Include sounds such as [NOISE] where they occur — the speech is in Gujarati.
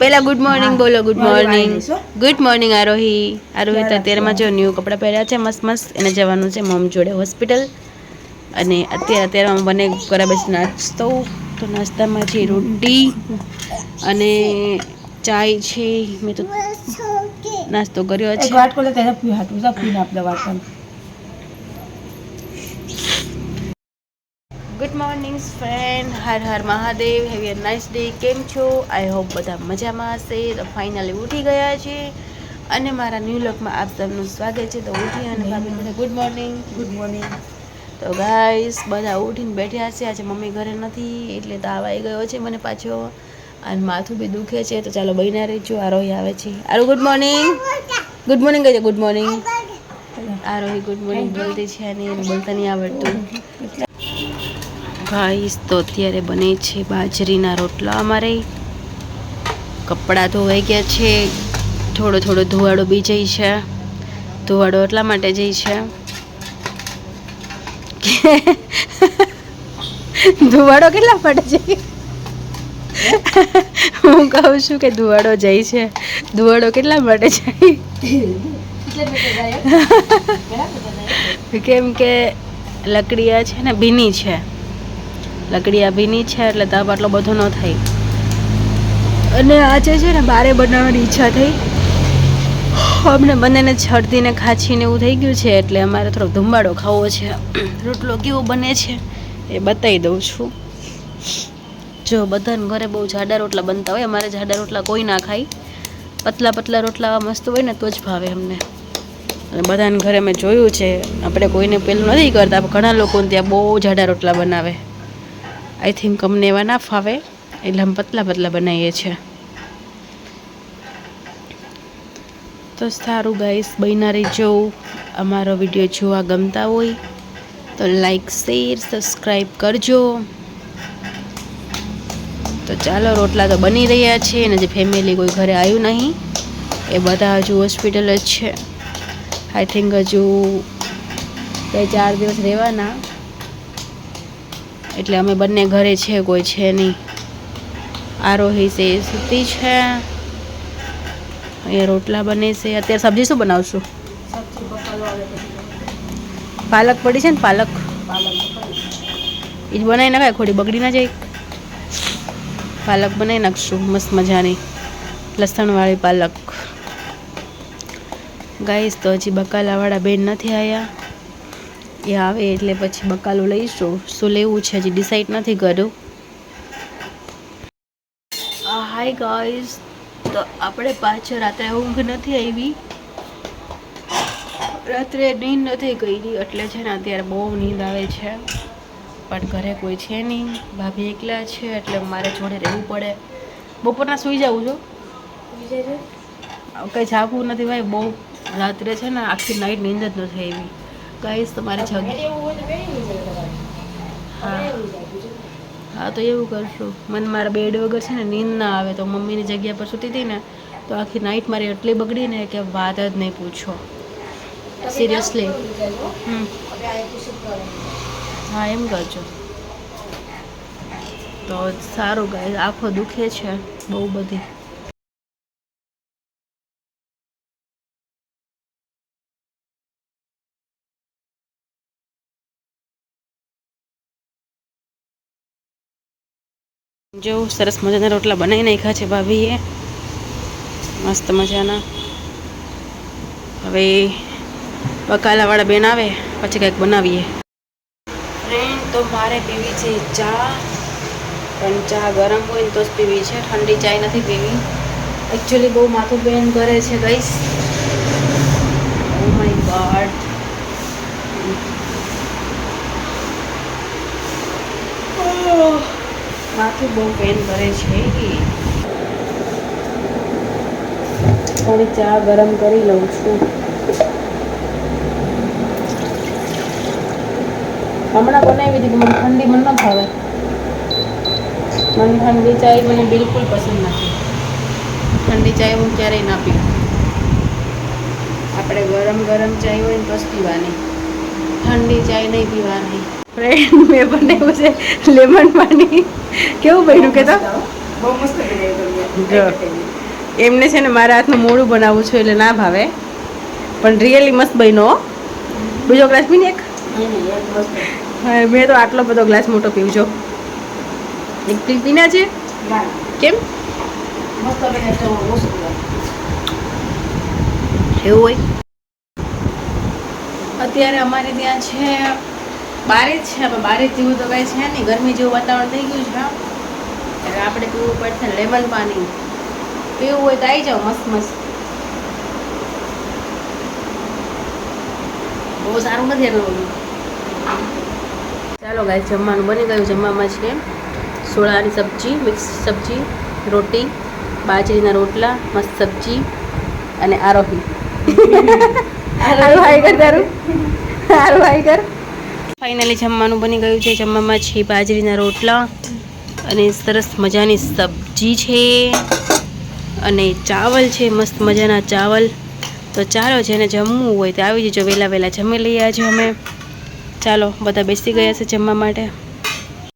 પેલા ગુડ મોર્નિંગ બોલો good morning good morning Arohi. Arohi તો અત્યારમાં જો ન્યૂ કપડાં પહેર્યા છે મસ્ત મસ્ત. એને જવાનું છે મમ જોડે હોસ્પિટલ અને અત્યારે અત્યારે બને બરાબર નાસ્તો તો નાસ્તામાં છે રોટી અને ચાય છે. મેં તો નાસ્તો કર્યો છે વાટકો લેતા જા પી હાટું જા પીને આપણે વાટવાનું good morning friend Har Har Mahadev. Have your nice day કેમ છો? આઈ હોપ બધા મજામાં હશે. તો ફાઇનલી ઉઠી ગયા છે. અને મારા ન્યૂ લોકમાં આપ સૌનું સ્વાગત છે. તો ઉઠી અને ભાભી ગુડ મોર્નિંગ ગુડ મોર્નિંગ તો ગાઈસ બધા ઉઠીને બેઠ્યા છે. આજે મમ્મી ઘરે નથી એટલે તાવ આવી ગયો છે મને પાછો. અને માથું બી દુખે છે. તો ચાલો બહીના રહેજો. આરોહી આવે છે. આરો ગુડ મોર્નિંગ ગુડ મોર્નિંગ કહેજો good morning Arohi good morning બોલતી છે અને બોલતા નહીં આવડતું. ગાઈસ તો અત્યારે બને છે બાજરીના રોટલા. અમારે કપડાં ધોવાઈ ગયા છે. થોડો થોડો ધોવાડો બી જઈ છે. ધોવાડો એટલા માટે જઈ છે ધુવાડો કેટલા માટે જઈ હું કહું છું કે ધુવાડો જાય છે. ધુવાડો કેટલા માટે જાય કેમ કે લકડીયા છે ને ભીની છે. લકડીયા અભીની છે એટલે તાપ આટલો બધો ન થાય. અને આજે છે ને બારે બનાવવાની ઈચ્છા થઈ. અમને બંનેને છડતીને ખાંચીને એવું થઈ ગયું છે એટલે અમારે થોડોક ધુંબાડો ખાવો છે. રોટલો કેવો બને છે એ બતાવી દઉં છું. જો બધાને ઘરે બહુ જાડા રોટલા બનતા હોય અમારે જાડા રોટલા કોઈ ના ખાય. પતલા પતલા રોટલા મસ્ત હોય ને તો જ ભાવે અમને. અને બધાને ઘરે મેં જોયું છે આપણે કોઈને પેલું નથી કરતા ઘણા લોકો ત્યાં બહુ જાડા રોટલા બનાવે. આઈ થિંક અમને એવા ના ફાવે, એટલે અમે પતલા પતલા બનાવીએ છીએ. તો સારું ગાઈસ, બન્યા રહેજો. અમારો વીડિયો જોવા ગમતા હોય તો લાઈક, શેર, સબસ્ક્રાઈબ કરજો. તો ચાલો, રોટલા તો બની રહ્યા છે અને જે ફેમિલી કોઈ ઘરે આવ્યું નહીં. એ બધા હજુ હોસ્પિટલ જ છે. આઈ થિંક હજુ બે ચાર દિવસ રહેવાના. એટલે અમે બંને ઘરે છે, કોઈ છે નહીં. આરોહી છે, એ સૂતી છે. અહીંયા રોટલા બને છે. અત્યારે સબ્જી શું બનાવશું? પાલક પડી છે ને પાલક? એ જ બનાવી નાખાય, ખોડી બગડી ના જાય. પાલક બનાવી નાખશું, મસ્ત મજાની. લસણવાળી પાલક. ગાઈસ, તો હજી બકાલાવાળા બેન નથી આવ્યા એ આવે એટલે પછી બકાલું લઈશું. શું લેવું છે હજી ડિસાઈડ નથી કર્યું. હાય ગાઈઝ તો આપણે પાછળ રાત્રે ઊંઘ નથી આવી. રાત્રે નીંદ નથી કરી એટલે છે ને અત્યારે બહુ નીંદ આવે છે. પણ ઘરે કોઈ છે નહીં. ભાભી એકલા છે એટલે મારે જોડે રહેવું પડે. બપોરના સૂઈ જાઉં છું. કંઈ જાગવું નથી ભાઈ બહુ રાત્રે છે ને આખી નાઈટ નીંદ જ નથી આવી. ગાઈસ તમારે જગ હા. હા તો એવું કરશું. મને મારા બેડ વગર છે ને નીંદ ના આવે તો મમ્મીની જગ્યા પર સૂતી હતી ને તો આખી નાઈટ મારી એટલી બગડી ને કે વાત જ નહીં પૂછો. Seriously hmm. હા એમ કરજો. તો સારું ગાય આંખો દુખે છે બહુ બધી. જો, સરસ મજાના રોટલા બનાવી નાખ્યા છે ભાભીએ. મસ્ત મજાના. હવે બકાલાવાળા બેન આવે, પછી કંઈક બનાવીએ. ફ્રેન્ડ, તો મારે પીવી છે ચા. પણ ચા ગરમ હોય ને તો જ પીવી છે. ઠંડી ચાય નથી પીવી. એકચ્યુઅલી બહુ માથું પેન કરે છે ગઈશ ઓ માય ગોડ માથું બહુ પેન કરે છે થોડી ચા ગરમ કરી લઉં છું. હમણાં બનાવી કે મને ઠંડી મને ન ભાવે મને ઠંડી ચાય મને બિલકુલ પસંદ નથી. ઠંડી ચાય હું ક્યારેય ના પીવું આપણે ગરમ ગરમ ચાય હોય ને તો જ પીવાની. ઠંડી ચાય નહીં પીવાની. ફ્રેન્ડ [LAUGHS] મેં બનાવ્યું છે. લેમન પાણી. કેવું બન્યું કે તો બહુ મસ્ત. એમને છે ને મારા હાથનું મોડું બનાવવું છું એટલે ના ભાવે. પણ રિયલી મસ્ત બન્યો બીજો ગ્લાસ પીને એક? મેં તો આટલો બધો ગ્લાસ મોટો પીવજો. એક પી પીના છે? કેમ? મસ્ત બને તો ઓછું લાગે. એવું હોય? અત્યારે અમારે ત્યાં છે બારે જ છે પણ બારે જેવું તો કાંઈ છે નહીં. ગરમી જેવું વાતાવરણ થઈ ગયું છે એટલે આપણે પીવું પડશે લેમન પાણી. પીવું હોય તો આવી જાઓ મસ્ત મસ્ત. બહુ સારું નથી એનું ચાલો ગાય જમવાનું બની ગયું. જમવામાં છે સોળાની સબ્જી મિક્સ સબ્જી રોટી બાજરીના રોટલા મસ્ત સબ્જી અને આરોહી. [LAUGHS] આરોહી. કર તારું હારું. કર ફાઇનલી જમવાનું બની ગયું છે. જમવામાં છે બાજરીના રોટલા અને સરસ મજાની સબ્જી છે અને ચાવલ છે. મસ્ત મજાના ચાવલ. તો ચાલો જેને જમવું હોય તો આવી જજો. વહેલા વહેલા જમી લઈએ આજે અમે. ચાલો, બધા બેસી ગયા છે જમવા માટે.